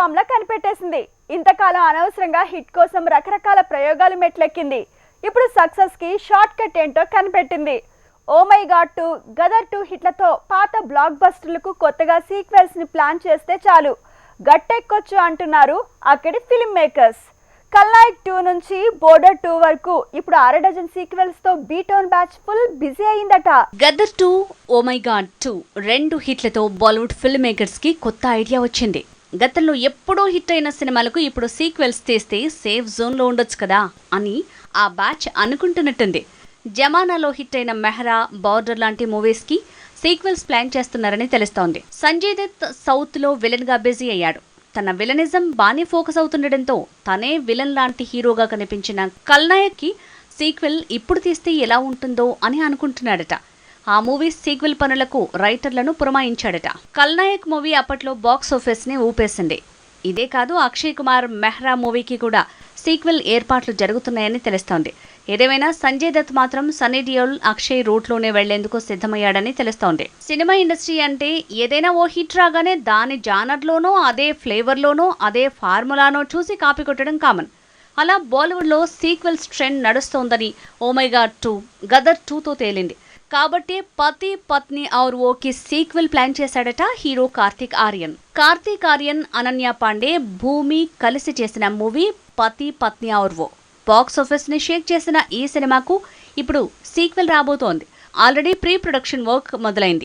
Form లా కనిపెట్టేసింది. ఇంతకాలం అనవసరంగా hit కోసం రకరకాల ప్రయోగాలు మెట్లెక్కింది. ఇప్పుడు సక్సెస్కి షార్ట్ కట్ ఏంటో కనిపెట్టింది. ఓ my god two Gadar two హిట్లతో పాత బ్లాక్ బస్టర్లకు కొత్తగా సీక్వెల్స్ని ప్లాన్ చేస్తే చాలు. గట్టెక్కొచ్చు అంటున్నారు అక్కడి ఫిల్మ్ మేకర్స్. కల్నాయక్ టూ నుంచి బోర్డర్ టూ వరకు ఇప్పుడు అర dozen సీక్వెల్స్తో B town batch full busy అయిందట. Gadar two oh my god two రెండు హిట్లతో బాలీవుడ్ ఫిల్మ్ మేకర్స్కి కొత్త ఐడియా వచ్చింది. గతంలో ఎప్పుడో హిట్ అయిన సినిమాలకు ఇప్పుడు సీక్వెల్స్ తీస్తే సేఫ్ జోన్లో ఉండొచ్చు కదా అని ఆ బ్యాచ్ అనుకుంటున్నట్టుంది. జమానాలో హిట్ అయిన మెహరా బార్డర్ లాంటి మూవీస్కి సీక్వెల్స్ ప్లాన్ చేస్తున్నారని తెలుస్తోంది. సంజయ్ దత్ సౌత్లో విలన్గా బిజీ అయ్యాడు. తన విలనిజం బాగానే ఫోకస్ అవుతుండటంతో తనే విలన్ లాంటి హీరోగా కనిపించిన కల్నాయక్కి సీక్వెల్ ఇప్పుడు తీస్తే ఎలా ఉంటుందో అని అనుకుంటున్నాడట. ఆ మూవీ సీక్వెల్ పనులకు రైటర్లను పురమాయించాడట. కల్నాయక్ మూవీ అప్పట్లో బాక్స్ ఆఫీస్ని ఊపేసింది. ఇదే కాదు అక్షయ్ కుమార్ మెహ్రా మూవీకి కూడా సీక్వెల్ ఏర్పాట్లు జరుగుతున్నాయని తెలుస్తోంది. ఏదేమైనా సంజయ్ దత్ మాత్రం సన్నీ డియోల్ అక్షయ్ రూట్లోనే వెళ్ళేందుకు సిద్ధమయ్యాడని తెలుస్తోంది. సినిమా ఇండస్ట్రీ అంటే ఏదైనా ఓ హిట్ రాగానే దాని జానర్లోనో అదే ఫ్లేవర్లోనో అదే ఫార్ములానో చూసి కాపీ కొట్టడం కామన్. అలా బాలీవుడ్లో sequels trend నడుస్తోందని oh my god two Gadar టూతో తేలింది. కాబట్టి పతి పత్ని ఆర్ ఓకి సీక్వెల్ ప్లాన్ చేశాడట హీరో కార్తీక్ ఆర్యన్. కార్తీక్ ఆర్యన్ అనన్య పాండే భూమి కలిసి చేసిన మూవీ పతి పత్ని ఆర్ ఓ. బాక్స్ ఆఫీస్ని షేక్ చేసిన ఈ సినిమాకు ఇప్పుడు సీక్వెల్ రాబోతోంది. ఆల్రెడీ ప్రీ ప్రొడక్షన్ వర్క్ మొదలైంది.